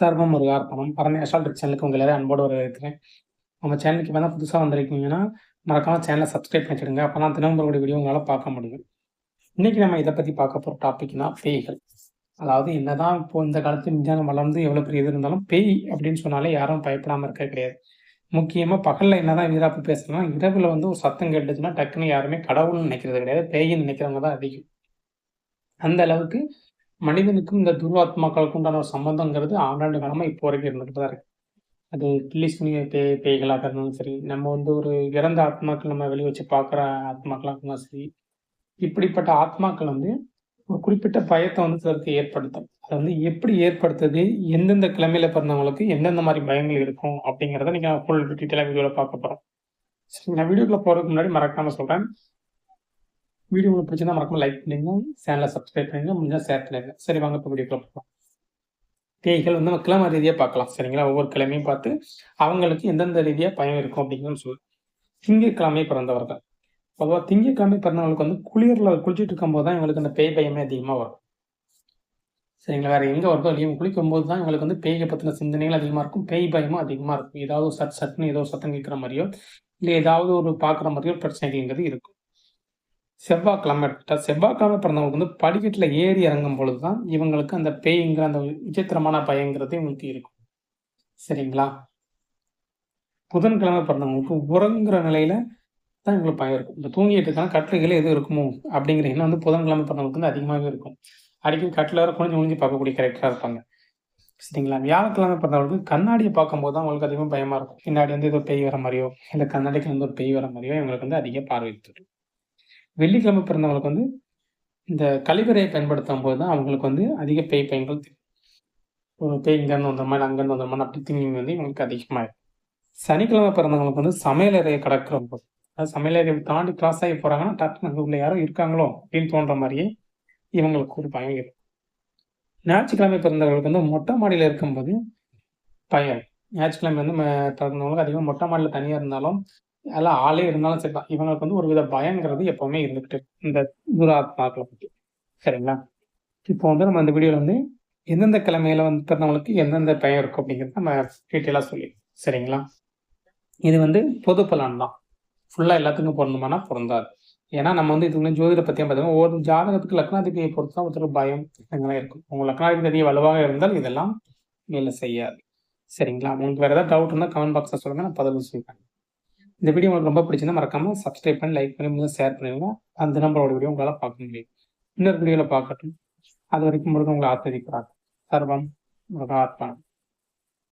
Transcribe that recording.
சர்வம் ஒரு அர்ப்பணம் பரம அசால்ட் சேனலுக்கு உங்கள் எல்லாரும் அன்போடு வரவேற்கிறேன். நம்ம சேனலுக்கு இப்போ தான் புதுசாக வந்திருக்கீங்கன்னா மறக்காமல் சேனலை சப்ஸ்கிரைப் பண்ணிடுங்க அப்போ தான் தினம்பரோட வீடியோ உங்களால் பார்க்க முடியும். இன்றைக்கி நம்ம இதை பற்றி பார்க்க போகிற டாபிக்னா பேய்கள். அதாவது என்னதான் இப்போ இந்த காலத்து விஞ்ஞானம் வளர்ந்து எவ்வளோ பெரிய இது இருந்தாலும் பேய் அப்படின்னு சொன்னாலே யாரும் பயப்படாமல் இருக்க கிடையாது. முக்கியமாக பகலில் என்னதான் வீராப்பு பேசலாம் இரவில் வந்து ஒரு சத்தம் கேட்டுச்சுன்னா டக்குன்னு யாருமே கடவுள்னு நினைக்கிறது கிடையாது. பேயின்னு நினைக்கிறவங்க தான் அதிகம். அந்த அளவுக்கு மனிதனுக்கும் இந்த துர்வாத்மாக்களுக்கு உண்டான ஒரு சம்பந்தங்கிறது ஆண்டாண்டு காலமாக இப்போ வரைக்கும் இருந்துட்டு தான் இருக்கு. அது கில்லி சுனி பே பேய்களாக இருந்தாலும் சரி நம்ம வந்து ஒரு இறந்த ஆத்மாக்கள் நம்ம வெளியே வச்சு பார்க்குற ஆத்மாக்களாக இருந்தாலும் சரி இப்படிப்பட்ட ஆத்மாக்கள் வந்து ஒரு குறிப்பிட்ட பயத்தை வந்து சிலருக்கு ஏற்படுத்தும். அது வந்து எப்படி ஏற்படுத்துது எந்தெந்த கிழமையில பிறந்தவங்களுக்கு எந்தெந்த மாதிரி பயங்கள் இருக்கும் அப்படிங்கிறத நீங்கள் ஃபுல் டீட்டெயிலாக வீடியோவில் பார்க்க போகிறோம் சரி நான் வீடியோக்குள்ள போகிறதுக்கு முன்னாடி மறக்காமல் சொல்கிறேன் வீடியோ உங்களுக்கு பிடிச்சிருந்தா மறக்காம லைக் பண்ணுங்க சேனலை சப்ஸ்கிரைப் பண்ணுங்க முடிஞ்சா ஷேர் பண்ணுங்க. சரி வாங்க இப்போ வீடியோக்குள்ள போகலாம் பேய்கள் வந்து நம்ம கிழமை ரீதியாக பார்க்கலாம். சரிங்களா? ஒவ்வொரு கிழமையும் பார்த்து அவங்களுக்கு எந்தெந்த ரீதியாக பயம் இருக்கும் அப்படிங்கிறது சொல்லு திங்கட்கிழமை பிறந்தவர்கள். பொதுவாக திங்கட்கிழமை பிறந்தவங்களுக்கு வந்து குளிரில் குளிச்சுட்டு இருக்கும்போது தான் இவங்களுக்கு அந்த பேய் பயமே அதிகமாக வரும். சரிங்களா? வேறு எங்கே வருதோ இல்லையோ குளிக்கும் போது தான் இவங்களுக்கு வந்து பேயை பற்றின சிந்தனைகள் அதிகமாக இருக்கும். பேய் பயமும் அதிகமாக இருக்கும். ஏதாவது சட் சட்னு ஏதோ சத்தம் கேட்குற மாதிரியோ இல்லை ஏதாவது ஒரு பார்க்குற மாதிரியோ பிரச்சனைகள்ங்கிறது இருக்கும். செவ்வாய்க்கிழமை எடுத்துட்டா செவ்வாய்க்கிழமை பிறந்தவங்களுக்கு வந்து படிக்கட்டில் ஏறி இறங்கும் பொழுது தான் இவங்களுக்கு அந்த பேய்ங்கிற அந்த விசித்திரமான பயங்கிறது இவங்களுக்கு இருக்கும். சரிங்களா? புதன்கிழமை பிறந்தவங்களுக்கு உறங்குற நிலையில தான் இவங்களுக்கு பயம் இருக்கும். இந்த தூங்கிட்டு இருக்காங்க கட்டில்களே எது இருக்குமோ அப்படிங்கிற எண்ணம் வந்து புதன்கிழமை பிறந்தவங்களுக்கு வந்து அதிகமாகவே இருக்கும். அடிக்கடி கட்டில் வர குனிஞ்சு குனிஞ்சு பார்க்கக்கூடிய கரெக்டாக இருப்பாங்க. சரிங்களா? வியாழக்கிழமை பிறந்தவங்களுக்கு கண்ணாடியை பார்க்கும்போது தான் அவங்களுக்கு அதிகமாக பயமாக இருக்கும். பின்னாடி வந்து ஏதோ பேய் வர மாதிரியோ இல்லை கண்ணாடிக்கு வந்து ஒரு பேய் வர மாதிரியோ இவங்களுக்கு வந்து அதிக பார்வை தரும். வெள்ளிக்கிழமை பிறந்தவங்களுக்கு வந்து இந்த கழிவறையை பயன்படுத்தும் போது தான் அவங்களுக்கு வந்து அதிக பேய் பயன்கள் தெரியும். ஒரு பேய் இங்கேருந்து வந்த மாதிரி அங்கேருந்து வந்த மாதிரி அப்படி திங்கிங் வந்து இவங்களுக்கு அதிகமாக இருக்கும் சனிக்கிழமை பிறந்தவங்களுக்கு வந்து சமையலறையை கடக்கிற போது அதாவது சமையலறையை தாண்டி கிராஸ் ஆகி போகிறாங்கன்னா டக்குனு அங்கே உள்ள யாரோ இருக்காங்களோ அப்படின்னு தோன்ற மாதிரியே இவங்களுக்கு ஒரு பயம் இருக்கும். ஞாயிற்றுக்கிழமை பிறந்தவர்களுக்கு வந்து மொட்டை மாடியில் இருக்கும்போது பயம். ஞாயிற்றுக்கிழமை வந்து ம- பிறந்தவங்களுக்கு அதிகமாக மொட்டை மாடியில் தனியாக இருந்தாலும் எல்லாம் ஆளே இருந்தாலும் சரி தான் இவங்களுக்கு வந்து ஒரு வித பயங்கிறது எப்பவுமே இருந்துகிட்டு இந்த துராத்மாக்களை பற்றி சரிங்களா? இப்போ வந்து நம்ம இந்த வீடியோவில் வந்து எந்தெந்த கிழமையில வந்து பிறந்தவங்களுக்கு எந்தெந்த பயம் இருக்கும் அப்படிங்கிறத நம்ம டீட்டெயிலாக சொல்லி சரிங்களா? இது வந்து பொது பலன் தான். ஃபுல்லாக எல்லாத்துக்கும் பொருந்துமானா பொருந்தாது. ஏன்னா நம்ம வந்து இதுக்கு ஜோதிட பற்றியும் பார்த்தீங்கன்னா ஒரு ஜாதகத்துக்கு லக்னாதிபதியை பொறுத்து தான் பயம் இதெல்லாம் இருக்கும். உங்க லக்னாதிபதி வலுவாக இருந்தால் இதெல்லாம் வேலை செய்யாது. சரிங்களா? உங்களுக்கு வேறு ஏதாவது டவுட் இருந்தால் கமெண்ட் பாக்ஸில் சொல்லுங்க. நான் பதில் சொல்லிக்கிறேன் இந்த வீடியோ உங்களுக்கு ரொம்ப பிடிச்சிருந்தா மறக்காம சப்ஸ்கிரைப் பண்ணி லைக் பண்ணி முடிஞ்சா ஷேர் பண்ணிடுங்க அந்த நம்பரோட வீடியோ உங்களால் பார்க்க முடியும். இன்னொரு வீடியோவில் பார்க்கட்டும். அது வரைக்கும் முருகன் உங்களை ஆஸ்வதிக்கிறார் சர்வம் முருகாத்மன்